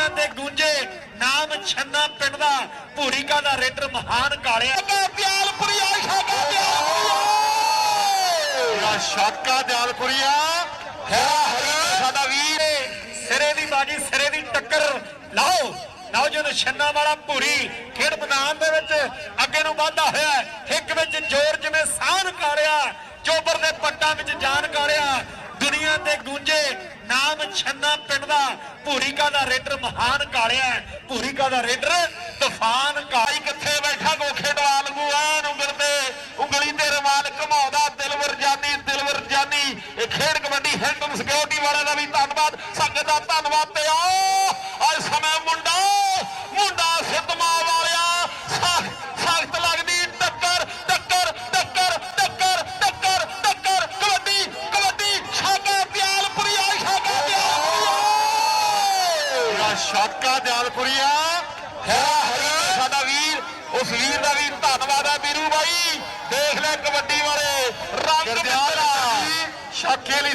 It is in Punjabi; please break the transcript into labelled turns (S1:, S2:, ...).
S1: ਦੁਨੀਆ ਤੇ ਗੂੰਜੇ ਨਾਮ ਛੰਨਾ ਪਿੰਡ ਦਾ ਭੂਰੀਕਾ ਦਾ ਰੇਡਰ ਮਹਾਨ ਕਾਲਿਆ।
S2: ਪਿਆਲਪੁਰੀਆ ਸ਼ਾਕਾ ਪਿਆਲਪੁਰੀਆ
S1: ਸ਼ਾਕਾ ਦਿਆਲਪੁਰੀਆ
S2: ਹੈ ਸਾਡਾ ਵੀਰ
S1: ਸਿਰੇ ਦੀ ਬਾਜੀ ਸਿਰੇ ਦੀ ਟੱਕਰ। ਲਾਓ ਜਦੋਂ ਛੰਨਾ ਵਾਲਾ ਭੂਰੀ ਖੇਡ ਮੈਦਾਨ ਦੇ ਵਿੱਚ ਅੱਗੇ ਨੂੰ ਵਧਦਾ ਹੋਇਆ। ਹਿੱਕ ਵਿੱਚ ਜ਼ੋਰ ਜਿਵੇਂ ਸਾਹ ਕਾੜਿਆ ਚੋਬਰ ਦੇ ਪੱਟਾਂ ਵਿੱਚ ਜਾਨ ਕਾੜਿਆ ਦੁਨੀਆ ਤੇ ਗੂੰਜੇ ਨਾਮ ਛੰਨਾ ਪਿੰਡ ਦਾ ਭੂਰੀਕਾ ਦਾ ਰੇਡਰ ਮਹਾਨ ਕਾਲਿਆ ਭੂਰੀਕਾ ਦਾ ਰੇਡਰ ਤੂਫਾਨ ਕਾਲੀ
S2: ਕਿੱਥੇ ਬੈਠਾ ਗੋਖੇ ਡਵਾਲ ਨੂੰ ਐਨ ਉਂਗਲ ਤੇ। ਉਂਗਲੀ ਤੇ ਰਮਾਲ ਘਮਾਉਂਦਾ ਦਿਲਵਰ ਜਾਨੀ ਦਿਲਵਰ ਜਾਨੀ। ਇਹ ਖੇਡ ਕਬੱਡੀ ਹਿੰਦਨ ਸਿਕਿਉਰਿਟੀ ਵਾਲਿਆਂ ਦਾ ਵੀ ਧੰਨਵਾਦ। ਸੰਗਤ ਦਾ ਧੰਨਵਾਦ ਤੇ ਆਓ। ਅੱਜ ਸਮੇਂ ਮੁੰਡਾ ਸਿੱਧਮਾ ਵਾਲਿਆ ਸਖਤ ਲੱਗਦੀ ਟੱਕਰ ਟੱਕਰ ਟੱਕਰ ਟੱਕਰ ਟੱਕਰ ਟੱਕਰ ਕਬੱਡੀ ਕਬੱਡੀ ਛਾਗਾ ਪਿਆਲਪੁਰੀਆ ਛਾਗਾ
S1: ਸ਼ਾਕਾ ਦਿਆਲਪੁਰੀਆ।
S2: ਹੈ ਹਰੀ। ਸਾਡਾ ਵੀਰ ਉਸ ਵੀਰ ਦਾ ਵੀ ਧੰਨਵਾਦ ਹੈ ਵੀਰੂ ਬਾਈ। ਦੇਖ ਲੈ ਕਬੱਡੀ ਵਾਲੇ। ਰੰਗ ਮਿੱਤਰ
S1: ਸ਼ਾਕੇ ਲਈ